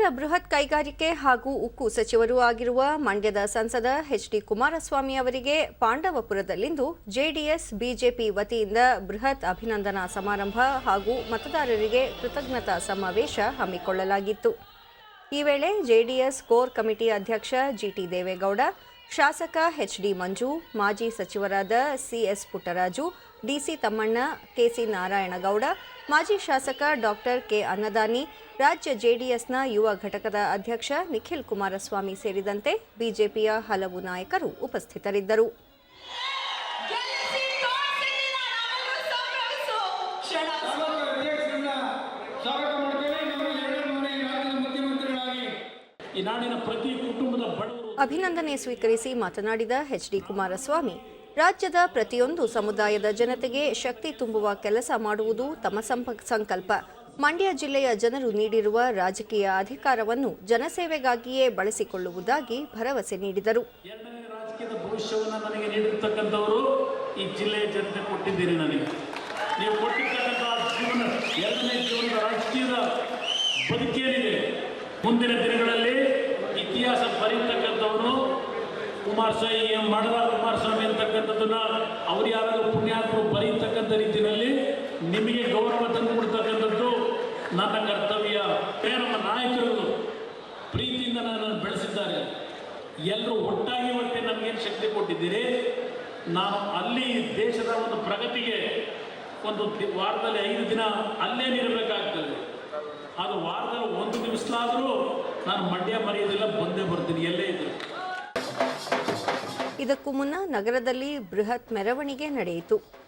ಕೇಂದ್ರ ಬೃಹತ್ ಕೈಗಾರಿಕೆ ಹಾಗೂ ಉಕ್ಕು ಸಚಿವರೂ ಆಗಿರುವ ಮಂಡ್ಯದ ಸಂಸದ ಎಚ್ ಡಿ ಕುಮಾರಸ್ವಾಮಿ ಅವರಿಗೆ ಪಾಂಡವಪುರದಲ್ಲಿಂದು ಜೆಡಿಎಸ್, ಬಿಜೆಪಿ ವತಿಯಿಂದ ಬೃಹತ್ ಅಭಿನಂದನಾ ಸಮಾರಂಭ ಹಾಗೂ ಮತದಾರರಿಗೆ ಕೃತಜ್ಞತಾ ಸಮಾವೇಶ ಹಮ್ಮಿಕೊಳ್ಳಲಾಗಿತ್ತು. ಈ ವೇಳೆ ಜೆಡಿಎಸ್ ಕೋರ್ ಕಮಿಟಿ ಅಧ್ಯಕ್ಷ ಜಿಟಿ ದೇವೇಗೌಡ, ಶಾಸಕ ಎಚ್ ಡಿ ಮಂಜು, ಮಾಜಿ ಸಚಿವರಾದ C S Puttaraju D C Thammanna K C Narayanagowda ಮಾಜಿ ಶಾಸಕ ಡಾಕ್ಟರ್ ಕೆ ಅನ್ನದಾನಿ ರಾಜ್ಯ ಜೆಡಿಎಸ್ನ ಯುವ ಘಟಕದ ಅಧ್ಯಕ್ಷ ನಿಖಿಲ್ ಕುಮಾರಸ್ವಾಮಿ ಸೇರಿದಂತೆ ಬಿಜೆಪಿಯ ಹಲವು ನಾಯಕರು ಉಪಸ್ಥಿತರಿದ್ದರು. ಅಭಿನಂದನೆ ಸ್ವೀಕರಿಸಿ ಮಾತನಾಡಿದ ಎಚ್ ಡಿ ಕುಮಾರಸ್ವಾಮಿ ರಾಜ್ಯದ ಪ್ರತಿಯೊಂದು ಸಮುದಾಯದ ಜನತೆಗೆ ಶಕ್ತಿ ತುಂಬುವ ಕೆಲಸ ಮಾಡುವುದು ತಮ್ಮ ಸಂಕಲ್ಪ. ಮಂಡ್ಯ ಜಿಲ್ಲೆಯ ಜನರು ನೀಡಿರುವ ರಾಜಕೀಯ ಅಧಿಕಾರವನ್ನು ಜನಸೇವೆಗಾಗಿಯೇ ಬಳಸಿಕೊಳ್ಳುವುದಾಗಿ ಭರವಸೆ ನೀಡಿದರು. ಈ ಜಿಲ್ಲೆಯ ಜನತೆ ಕೊಟ್ಟಿದ್ದೀರಿ ನನಗೆ. ನೀವು ಜೀವನ, ಎರಡನೇ ಮುಂದಿನ ದಿನಗಳಲ್ಲಿ ಇತಿಹಾಸ ಬರೀತಕ್ಕಂಥವರು ಕುಮಾರಸ್ವಾಮಿ ಮಾಡದ ಕುಮಾರಸ್ವಾಮಿ ಅಂತಕ್ಕಂಥದ್ದನ್ನ ಅವ್ರು ಯಾರಾದರೂ ಪುಣ್ಯಾತ್ಮರು ಬರೀತಕ್ಕಂಥ ರೀತಿಯಲ್ಲಿ ನಿಮಗೆ ಗೌರವ ತಂದು ಕೊಡ್ತಕ್ಕಂಥದ್ದು ನನ್ನ ಕರ್ತವ್ಯ. ನಮ್ಮ ನಾಯಕರು ಪ್ರೀತಿಯಿಂದ ನನ್ನನ್ನು ಬೆಳೆಸಿದ್ದಾರೆ. ಎಲ್ಲರೂ ಒಟ್ಟಾಗಿ ಮತ್ತೆ ನಮಗೇನು ಶಕ್ತಿ ಕೊಟ್ಟಿದ್ದೀರಿ? ನಾನು ಅಲ್ಲಿ ದೇಶದ ಒಂದು ಪ್ರಗತಿಗೆ ಒಂದು ವಾರದಲ್ಲಿ ಐದು ದಿನ ಅಲ್ಲೇ ನಿಲ್ಲಬೇಕಾಗ್ತದೆ ಅದು ವಾರದಲ್ಲಿ ಒಂದು ದಿವಸಲಾದರೂ ನಾನು ಮಂಡ್ಯ ಮರೆಯೋದಿಲ್ಲ ಬಂದೇ ಬರ್ತೀನಿ, ಎಲ್ಲೇ ಇದ್ರು. ಇದಕ್ಕೂ ಮುನ್ನ ನಗರದಲ್ಲಿ ಬೃಹತ್ ಮೆರವಣಿಗೆ ನಡೆಯಿತು.